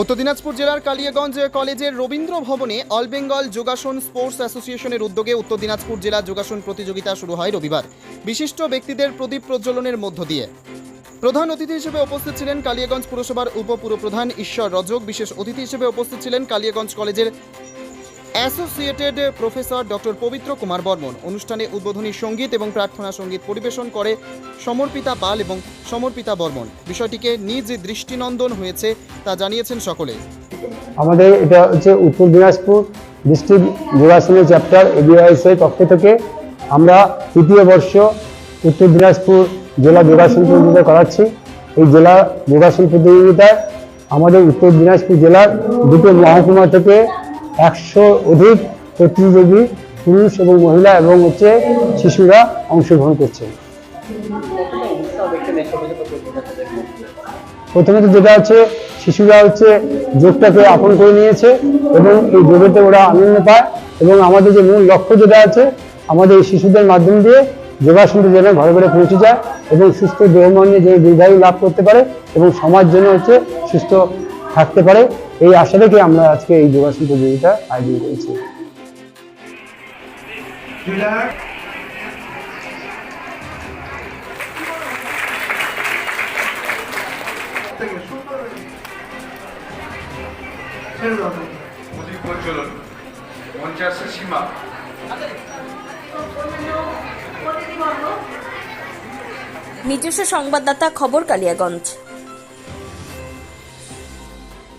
উত্তর দিনাজপুর জেলার কালিয়াগঞ্জ কলেজের রবীন্দ্র ভবনে অল বেঙ্গল যোগাসন স্পোর্টস অ্যাসোসিয়েশনের উদ্যোগে উত্তর দিনাজপুর জেলা যোগাসন প্রতিযোগিতা শুরু হয় রবিবার। বিশিষ্ট ব্যক্তিদের প্রদীপ প্রজ্বলনের মধ্য দিয়ে। প্রধান অতিথি হিসেবে উপস্থিত ছিলেন কালিয়াগঞ্জ পুরসভার উপপুরপ্রধান ঈশ্বর রজক। বিশেষ অতিথি হিসেবে উপস্থিত ছিলেন কালিয়াগঞ্জ কলেজের অ্যাসোসিয়েটেড প্রফেসর ডক্টর পবিত্র কুমার বর্মন অনুষ্ঠানে উদ্বোধনী সংগীত এবং প্রার্থনা সংগীত পরিবেশন করে সমর্পিতা পাল এবং সমর্পিতা বর্মন। বিষয়টিকে নিজ দৃষ্টিনন্দন হয়েছে তা জানিয়েছেন সকলে। আমাদের এটা হচ্ছে উত্তর দিনাজপুর ডিস্ট্রিক্ট যোগাসনের চ্যাপ্টার এবিআইএস এর পক্ষ থেকে আমরা তৃতীয় বর্ষ উত্তর দিনাজপুর জেলা যোগাসন প্রতিযোগিতা করাচ্ছি। এই জেলা যোগাসন প্রতিযোগিতায় আমাদের উত্তর দিনাজপুর জেলার দুটো মহকুমা থেকে একশো অধিক প্রতিযোগী পুরুষ এবং মহিলা এবং হচ্ছে শিশুরা অংশগ্রহণ করছে। প্রথমত যেটা হচ্ছে, শিশুরা হচ্ছে যোগটাকে আপন করে নিয়েছে এবং এই যোগেতে ওরা আনন্দ পায় এবং আমাদের যে মূল লক্ষ্য যেটা আছে, আমাদের এই শিশুদের মাধ্যম দিয়ে যোগাসনটা যেন ঘরে ঘরে পৌঁছে যায় এবং সুস্থ দেহ মন নিয়ে যে দীর্ঘায়ু লাভ করতে পারে এবং সমাজ যেন হচ্ছে সুস্থ থাকতে পারে। এই আশা রেখে আমরা আজকে এই যোগাসন প্রতিযোগিতা আয়োজন করেছি। নিজস্ব সংবাদদাতা খবর কালিয়াগঞ্জ।